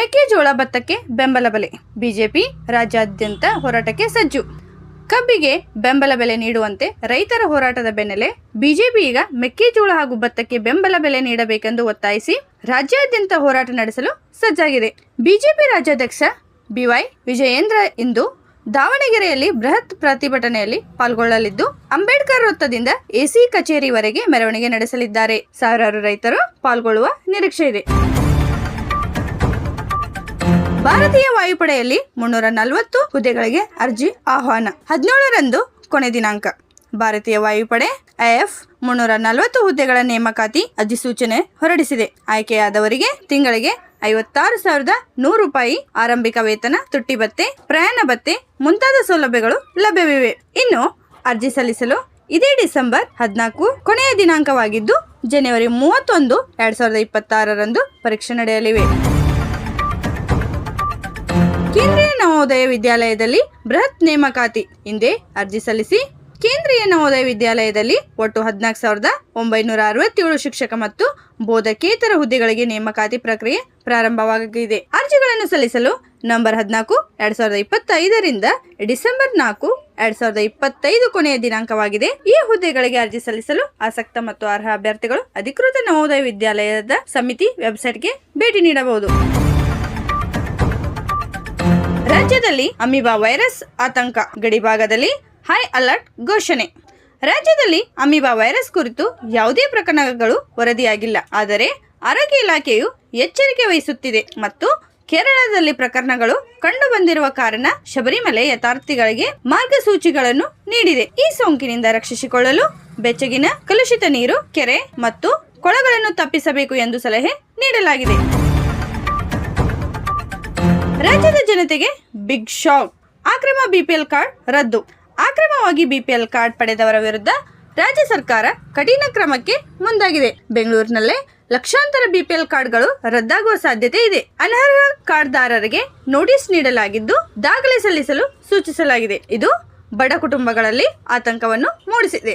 ಮೆಕ್ಕೆಜೋಳ ಭತ್ತಕ್ಕೆ ಬೆಂಬಲ ಬೆಲೆ. ಬಿಜೆಪಿ ರಾಜ್ಯಾದ್ಯಂತ ಹೋರಾಟಕ್ಕೆ ಸಜ್ಜು. ಕಬ್ಬಿಗೆ ಬೆಂಬಲ ಬೆಲೆ ನೀಡುವಂತೆ ರೈತರ ಹೋರಾಟದ ಬೆನ್ನಲ್ಲೇ ಬಿಜೆಪಿ ಈಗ ಮೆಕ್ಕೆಜೋಳ ಹಾಗೂ ಭತ್ತಕ್ಕೆ ಬೆಂಬಲ ಬೆಲೆ ನೀಡಬೇಕೆಂದು ಒತ್ತಾಯಿಸಿ ರಾಜ್ಯಾದ್ಯಂತ ಹೋರಾಟ ನಡೆಸಲು ಸಜ್ಜಾಗಿದೆ. ಬಿಜೆಪಿ ರಾಜ್ಯಾಧ್ಯಕ್ಷ ಬಿವೈ ವಿಜಯೇಂದ್ರ ಇಂದು ದಾವಣಗೆರೆಯಲ್ಲಿ ಬೃಹತ್ ಪ್ರತಿಭಟನೆಯಲ್ಲಿ ಪಾಲ್ಗೊಳ್ಳಲಿದ್ದು, ಅಂಬೇಡ್ಕರ್ ವೃತ್ತದಿಂದ ಎಸಿ ಕಚೇರಿವರೆಗೆ ಮೆರವಣಿಗೆ ನಡೆಸಲಿದ್ದಾರೆ. ಸಾವಿರಾರು ರೈತರು ಪಾಲ್ಗೊಳ್ಳುವ ನಿರೀಕ್ಷೆ ಇದೆ. ಭಾರತೀಯ ವಾಯುಪಡೆಯಲ್ಲಿ ಮುನ್ನೂರ ನಲವತ್ತು ಹುದ್ದೆಗಳಿಗೆ ಅರ್ಜಿ ಆಹ್ವಾನ. ಹದಿನೇಳರಂದು ಕೊನೆ ದಿನಾಂಕ. ಭಾರತೀಯ ವಾಯುಪಡೆ ಐಎಫ್ ಮುನ್ನೂರ ನಲವತ್ತು ಹುದ್ದೆಗಳ ನೇಮಕಾತಿ ಅಧಿಸೂಚನೆ ಹೊರಡಿಸಿದೆ. ಆಯ್ಕೆಯಾದವರಿಗೆ ತಿಂಗಳಿಗೆ ಐವತ್ತಾರು ಸಾವಿರದ ನೂರು ರೂಪಾಯಿ ಆರಂಭಿಕ ವೇತನ, ತುಟ್ಟಿ ಭತ್ತೆ, ಪ್ರಯಾಣ ಭತ್ತೆ ಮುಂತಾದ ಸೌಲಭ್ಯಗಳು ಲಭ್ಯವಿವೆ. ಇನ್ನು ಅರ್ಜಿ ಸಲ್ಲಿಸಲು ಇದೇ ಡಿಸೆಂಬರ್ ಹದಿನಾಲ್ಕು ಕೊನೆಯ ದಿನಾಂಕವಾಗಿದ್ದು, ಜನವರಿ ಮೂವತ್ತೊಂದು ಎರಡ್ ಸಾವಿರದ ಇಪ್ಪತ್ತಾರರಂದು ಪರೀಕ್ಷೆ ನಡೆಯಲಿವೆ. ಕೇಂದ್ರೀಯ ನವೋದಯ ವಿದ್ಯಾಲಯದಲ್ಲಿ ಬೃಹತ್ ನೇಮಕಾತಿ ಹಿಂದೆ ಅರ್ಜಿ ಸಲ್ಲಿಸಿ, ಕೇಂದ್ರೀಯ ನವೋದಯ ವಿದ್ಯಾಲಯದಲ್ಲಿ ಒಟ್ಟು ಹದಿನಾಲ್ಕು ಸಾವಿರದ ಒಂಬೈನೂರ ಅರವತ್ತೇಳು ಶಿಕ್ಷಕ ಮತ್ತು ಬೋಧಕೇತರ ಹುದ್ದೆಗಳಿಗೆ ನೇಮಕಾತಿ ಪ್ರಕ್ರಿಯೆ ಪ್ರಾರಂಭವಾಗಿದೆ ಅರ್ಜಿಗಳನ್ನು ಸಲ್ಲಿಸಲು ನಂಬರ್ ಹದಿನಾಲ್ಕು, ಎರಡ್ ಸಾವಿರದ ಇಪ್ಪತ್ತೈದರಿಂದ ಡಿಸೆಂಬರ್ ನಾಲ್ಕು, ಎರಡ್ ಸಾವಿರದ ಇಪ್ಪತ್ತೈದು ಕೊನೆಯ ದಿನಾಂಕವಾಗಿದೆ. ಈ ಹುದ್ದೆಗಳಿಗೆ ಅರ್ಜಿ ಸಲ್ಲಿಸಲು ಆಸಕ್ತ ಮತ್ತು ಅರ್ಹ ಅಭ್ಯರ್ಥಿಗಳು ಅಧಿಕೃತ ನವೋದಯ ವಿದ್ಯಾಲಯದ ಸಮಿತಿ ವೆಬ್ಸೈಟ್ಗೆ ಭೇಟಿ ನೀಡಬಹುದು. ರಾಜ್ಯದಲ್ಲಿ ಅಮೀಬಾ ವೈರಸ್ ಆತಂಕ. ಗಡಿಭಾಗದಲ್ಲಿ ಹೈ ಅಲರ್ಟ್ ಘೋಷಣೆ. ರಾಜ್ಯದಲ್ಲಿ ಅಮೀಬಾ ವೈರಸ್ ಕುರಿತು ಯಾವುದೇ ಪ್ರಕರಣಗಳು ವರದಿಯಾಗಿಲ್ಲ. ಆದರೆ ಆರೋಗ್ಯ ಇಲಾಖೆಯು ಎಚ್ಚರಿಕೆ ವಹಿಸುತ್ತಿದೆ ಮತ್ತು ಕೇರಳದಲ್ಲಿ ಪ್ರಕರಣಗಳು ಕಂಡು ಬಂದಿರುವ ಕಾರಣ ಶಬರಿಮಲೆ ಯಥಾರ್ಥಿಗಳಿಗೆ ಮಾರ್ಗಸೂಚಿಗಳನ್ನು ನೀಡಿದೆ. ಈ ಸೋಂಕಿನಿಂದ ರಕ್ಷಿಸಿಕೊಳ್ಳಲು ಬೆಚ್ಚಗಿನ ಕಲುಷಿತ ನೀರು, ಕೆರೆ ಮತ್ತು ಕೊಳಗಳನ್ನು ತಪ್ಪಿಸಬೇಕು ಎಂದು ಸಲಹೆ ನೀಡಲಾಗಿದೆ. ರಾಜ್ಯದ ಜನತೆಗೆ ಬಿಗ್ ಶಾಕ್ ಅಕ್ರಮ ಬಿಪಿಎಲ್ ಕಾರ್ಡ್ ರದ್ದು. ಅಕ್ರಮವಾಗಿ ಬಿಪಿಎಲ್ ಕಾರ್ಡ್ ಪಡೆದವರ ವಿರುದ್ಧ ರಾಜ್ಯ ಸರ್ಕಾರ ಕಠಿಣ ಕ್ರಮಕ್ಕೆ ಮುಂದಾಗಿದೆ. ಬೆಂಗಳೂರಿನಲ್ಲೇ ಲಕ್ಷಾಂತರ ಬಿಪಿಎಲ್ ಕಾರ್ಡ್ಗಳು ರದ್ದಾಗುವ ಸಾಧ್ಯತೆ ಇದೆ. ಅನರ್ಹ ಕಾರ್ಡ್ದಾರರಿಗೆ ನೋಟಿಸ್ ನೀಡಲಾಗಿದ್ದು ದಾಖಲೆ ಸಲ್ಲಿಸಲು ಸೂಚಿಸಲಾಗಿದೆ. ಇದು ಬಡ ಕುಟುಂಬಗಳಲ್ಲಿ ಆತಂಕವನ್ನು ಮೂಡಿಸಿದೆ.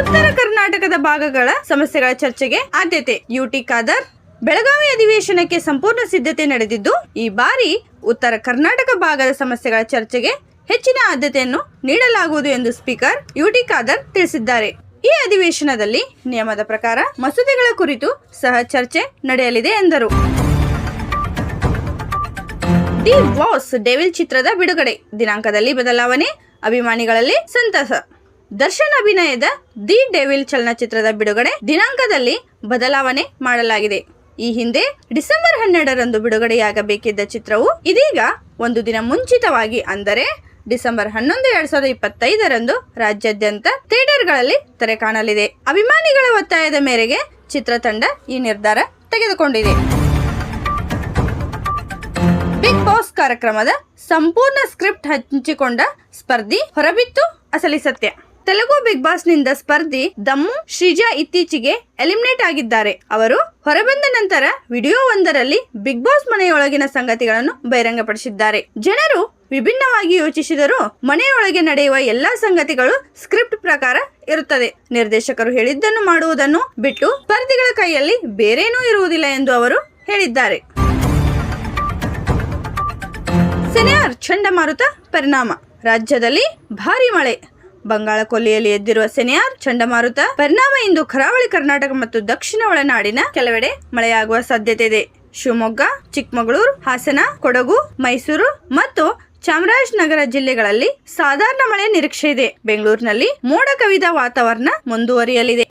ಉತ್ತರ ಕರ್ನಾಟಕದ ಭಾಗಗಳ ಸಮಸ್ಯೆಗಳ ಚರ್ಚೆಗೆ ಆದ್ಯತೆ. ಯುಟಿ ಖಾದರ್ ಬೆಳಗಾವಿ ಅಧಿವೇಶನಕ್ಕೆ ಸಂಪೂರ್ಣ ಸಿದ್ಧತೆ ನಡೆದಿದ್ದು, ಈ ಬಾರಿ ಉತ್ತರ ಕರ್ನಾಟಕ ಭಾಗದ ಸಮಸ್ಯೆಗಳ ಚರ್ಚೆಗೆ ಹೆಚ್ಚಿನ ಆದ್ಯತೆಯನ್ನು ನೀಡಲಾಗುವುದು ಎಂದು ಸ್ಪೀಕರ್ ಯುಟಿ ಖಾದರ್ ತಿಳಿಸಿದ್ದಾರೆ. ಈ ಅಧಿವೇಶನದಲ್ಲಿ ನಿಯಮದ ಪ್ರಕಾರ ಮಸೂದೆಗಳ ಕುರಿತು ಸಹ ಚರ್ಚೆ ನಡೆಯಲಿದೆ ಎಂದರು. ದಿ ಬಾಸ್ ಡೆವಿಲ್ ಚಿತ್ರದ ಬಿಡುಗಡೆ. ದಿನಾಂಕದಲ್ಲಿ ಬದಲಾವಣೆ, ಅಭಿಮಾನಿಗಳಲ್ಲಿ ಸಂತಸ. ದರ್ಶನ್ ಅಭಿನಯದ ದಿ ಡೆವಿಲ್ ಚಲನಚಿತ್ರದ ಬಿಡುಗಡೆ. ದಿನಾಂಕದಲ್ಲಿ ಬದಲಾವಣೆ ಮಾಡಲಾಗಿದೆ. ಈ ಹಿಂದೆ ಡಿಸೆಂಬರ್ ಹನ್ನೆರಡರಂದು ಬಿಡುಗಡೆಯಾಗಬೇಕಿದ್ದ ಚಿತ್ರವು ಇದೀಗ ಒಂದು ದಿನ ಮುಂಚಿತವಾಗಿ ಅಂದರೆ ಡಿಸೆಂಬರ್ ಹನ್ನೊಂದು ಎರಡ್ ಸಾವಿರದ ಇಪ್ಪತ್ತೈದರಂದು ರಾಜ್ಯಾದ್ಯಂತ ಥಿಯೇಟರ್ಗಳಲ್ಲಿ ತೆರೆ ಕಾಣಲಿದೆ. ಅಭಿಮಾನಿಗಳ ಒತ್ತಾಯದ ಮೇರೆಗೆ ಚಿತ್ರತಂಡ ಈ ನಿರ್ಧಾರ ತೆಗೆದುಕೊಂಡಿದೆ. ಬಿಗ್ ಬಾಸ್ ಕಾರ್ಯಕ್ರಮದ ಸಂಪೂರ್ಣ ಸ್ಕ್ರಿಪ್ಟ್ ಹಂಚಿಕೊಂಡ ಸ್ಪರ್ಧಿ ಹೊರಬಿತ್ತು ಅಸಲಿ ಸತ್ಯ. ತೆಲುಗು ಬಿಗ್ ಬಾಸ್ನಿಂದ ಸ್ಪರ್ಧಿ ದಮ್ಮು ಶ್ರೀಜಾ ಇತ್ತೀಚೆಗೆ ಎಲಿಮಿನೇಟ್ ಆಗಿದ್ದಾರೆ. ಅವರು ಹೊರಬಂದ ನಂತರ ವಿಡಿಯೋ ಒಂದರಲ್ಲಿ ಬಿಗ್ ಬಾಸ್ ಮನೆಯೊಳಗಿನ ಸಂಗತಿಗಳನ್ನು ಬಹಿರಂಗಪಡಿಸಿದ್ದಾರೆ. ಜನರು ವಿಭಿನ್ನವಾಗಿ ಯೋಚಿಸಿದರೂ ಮನೆಯೊಳಗೆ ನಡೆಯುವ ಎಲ್ಲಾ ಸಂಗತಿಗಳು ಸ್ಕ್ರಿಪ್ಟ್ ಪ್ರಕಾರ ಇರುತ್ತದೆ. ನಿರ್ದೇಶಕರು ಹೇಳಿದ್ದನ್ನು ಮಾಡುವುದನ್ನು ಬಿಟ್ಟು ಸ್ಪರ್ಧಿಗಳ ಕೈಯಲ್ಲಿ ಬೇರೇನೂ ಇರುವುದಿಲ್ಲ ಎಂದು ಅವರು ಹೇಳಿದ್ದಾರೆ. ಚಂಡಮಾರುತ ಪರಿಣಾಮ. ರಾಜ್ಯದಲ್ಲಿ ಭಾರಿ ಮಳೆ. ಬಂಗಾಳ ಕೊಲ್ಲಿಯಲ್ಲಿ ಎದ್ದಿರುವ ಸೆನಿಯಾರ್ ಚಂಡಮಾರುತ ಪರಿಣಾಮ ಇಂದು ಕರಾವಳಿ ಕರ್ನಾಟಕ ಮತ್ತು ದಕ್ಷಿಣ ಒಳನಾಡಿನ ಕೆಲವೆಡೆ ಮಳೆಯಾಗುವ ಸಾಧ್ಯತೆ ಇದೆ ಶಿವಮೊಗ್ಗ, ಚಿಕ್ಕಮಗಳೂರು, ಹಾಸನ, ಕೊಡಗು, ಮೈಸೂರು ಮತ್ತು ಚಾಮರಾಜನಗರ ಜಿಲ್ಲೆಗಳಲ್ಲಿ ಸಾಧಾರಣ ಮಳೆ ನಿರೀಕ್ಷೆ ಇದೆ. ಬೆಂಗಳೂರಿನಲ್ಲಿ ಮೋಡ ಕವಿದ ವಾತಾವರಣ ಮುಂದುವರಿಯಲಿದೆ.